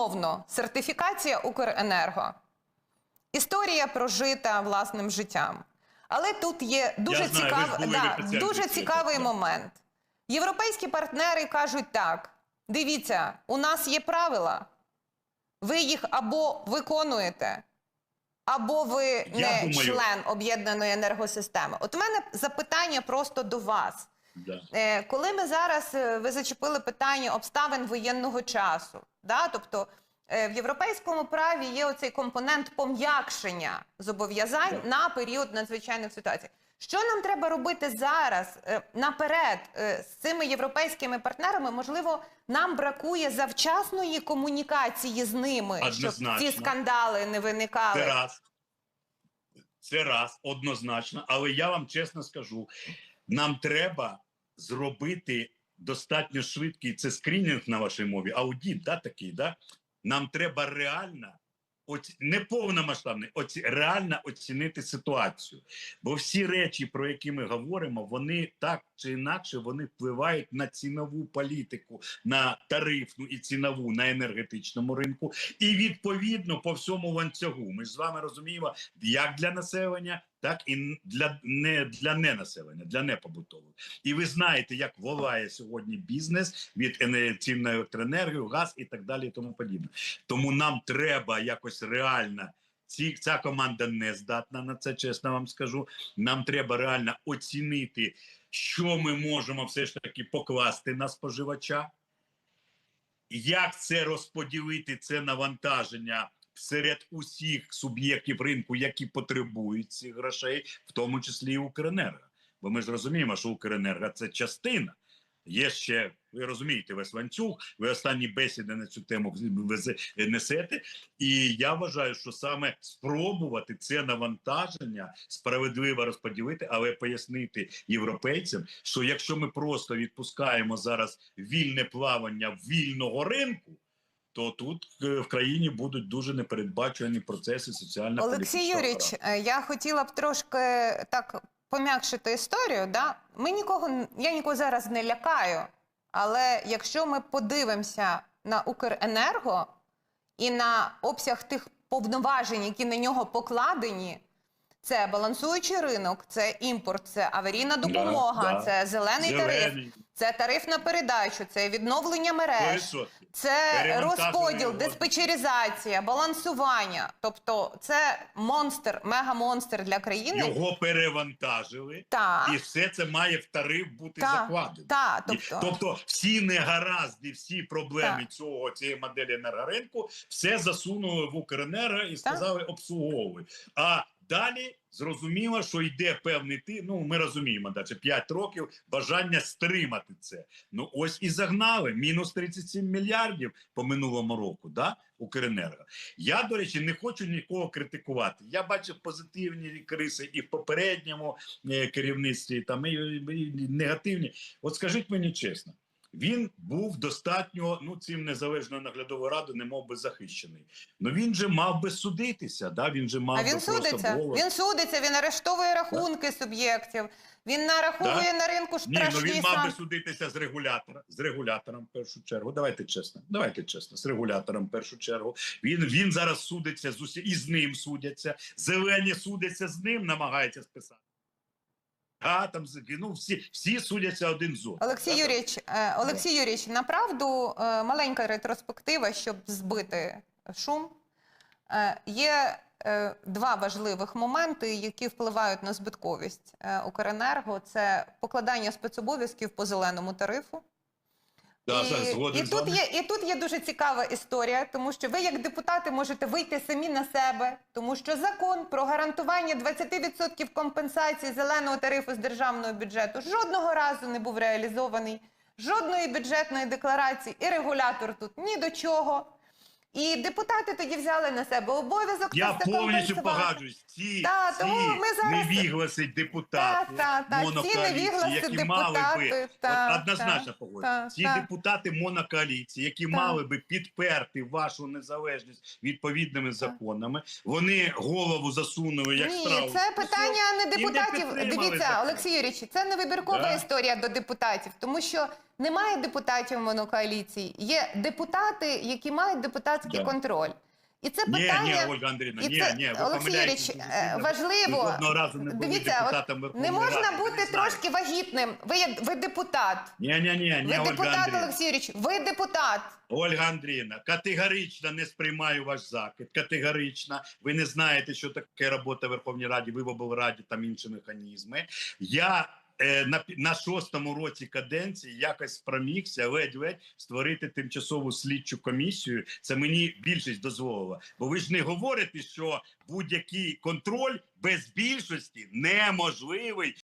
умовно сертифікація Укренерго. Історія прожита власним життям. Але тут є дуже, знаю, цікав... да, дуже цікавий так. момент. Європейські партнери кажуть так: дивіться, у нас є правила, ви їх або виконуєте, або ви Я не думаю- член об'єднаної енергосистеми. От у мене запитання просто до вас. Да. Е, Коли ми зараз е, ви зачепили питання обставин воєнного часу, да? тобто е, в європейському праві є оцей компонент пом'якшення зобов'язань Да. на період надзвичайних ситуацій. Що нам треба робити зараз е, наперед е, з цими європейськими партнерами? Можливо, нам бракує завчасної комунікації з ними, щоб ці скандали не виникали. Це раз. Це раз, однозначно. Але я вам чесно скажу: нам треба зробити достатньо швидкий це скринінг на вашій мові, аудіт, да, такий, да? Нам треба реально. Оці... Не повномасштабний, оці... реально оцінити ситуацію. Бо всі речі, про які ми говоримо, вони так чи інакше вони впливають на цінову політику, на тарифну і цінову на енергетичному ринку, і відповідно по всьому ланцюгу. Ми ж з вами розуміємо, як для населення, так і для не для ненаселення, для непобутових. І ви знаєте, як волає сьогодні бізнес від цін на електроенергію, газ і так далі, і тому подібне. Тому нам треба якось реально. Ці ця команда не здатна на це, чесно вам скажу. Нам треба реально оцінити, що ми можемо все ж таки покласти на споживача, як це розподілити це навантаження серед усіх суб'єктів ринку, які потребують цих грошей, в тому числі і Укренерго. Бо ми ж розуміємо, що Укренерго це частина. Є ще, ви розумієте, весь ланцюг, ви останні бесіди на цю тему несете. І я вважаю, що саме спробувати це навантаження справедливо розподілити, але пояснити європейцям, що якщо ми просто відпускаємо зараз вільне плавання вільного ринку, то тут е, в країні будуть дуже непередбачувані процеси соціально Олексій Юрійович, е, я хотіла б трошки так пом'якшити історію. Да? Ми нікого, я нікого зараз не лякаю, але якщо ми подивимося на Укренерго і на обсяг тих повноважень, які на нього покладені, це балансуючий ринок, це імпорт, це аварійна допомога, да. це зелений, тариф, це тариф на передачу, це відновлення мереж. 100%. Це розподіл, розвитку. диспетчеризація, балансування. Тобто, це монстр, мега-монстр для країни. Його перевантажили, Так, і все це має в тариф бути Так, закладено. так, тобто, Тобто всі негаразди, всі проблеми Так. цього цієї моделі енергоринку все засунули в Укренерго і сказали обслуговуй. А далі зрозуміло, що йде певний ти. Ну ми розуміємо, да, це 5 років бажання стримати це. Ну ось і загнали мінус 37 мільярдів по минулому року. Да, Укренерго. Я, до речі, не хочу нікого критикувати. Я бачив позитивні криси і в попередньому е, керівництві, там і, і негативні. От скажіть мені чесно, він був достатньо ну цим незалежною наглядовою радою, не мов би захищений. Ну він же мав би судитися. Да? Він же мав а би він просто судиться. голос. Він судиться, він арештовує рахунки суб'єктів. Він нараховує Да? на ринку Ні, ну він мав би судитися з регулятора, з регулятором в першу чергу. Давайте чесно, давайте чесно, з регулятором в першу чергу. Він він зараз судиться з усі і з ним судяться. Зелені судяться з ним, намагаються списати. А там ну всі, всі судяться один з одним. Олексій Юрійович, е, Олексій Юрійович, направду е, маленька ретроспектива, щоб збити шум. Е, Є два важливих моменти, які впливають на збитковість Укренерго. Це покладання спецобов'язків по зеленому тарифу. Да, і, і, тут є, і тут є дуже цікава історія, тому що ви, як депутати, можете вийти самі на себе, тому що закон про гарантування 20% компенсації зеленого тарифу з державного бюджету жодного разу не був реалізований, жодної бюджетної декларації, і регулятор тут ні до чого. І депутати тоді взяли на себе обов'язок Я повністю погоджуюсь. Ці, Та, ці тому ми зараз- невігласи депутати, Та, та, та, ці монокоаліції, невігласи які мали би та, однозначно та, ці та. депутати монокоаліції, які мали би підперти вашу незалежність відповідними законами, вони голову засунули як Ні, страву. це питання не І не депутатів. Дивіться. Олексій Юрійович, це не вибіркова Да. історія до депутатів, тому що Немає депутатів монокоаліції, є депутати, які мають депутатський Да. контроль. І це Ні, питання. ні, Ольга Андрійовна, ні, це, ні, ви Олексій Юрійович, е, важливо. Разу не Дивіться, от не можна Ради, бути не трошки вагітним. Ви, є- ви депутат. Ні, ні, ні, ні, Ви депутат, Олексій Юрійович, ви депутат. Ольга Андріївна, категорично не сприймаю ваш закид. Категорично. Ви не знаєте, що таке робота в Верховній Раді, ви в облраді, там інші механізми. Я на, пі- на шостому році каденції якось промігся ледь-ледь створити тимчасову слідчу комісію. Це мені більшість дозволила. Бо ви ж не говорите, що будь-який контроль без більшості неможливий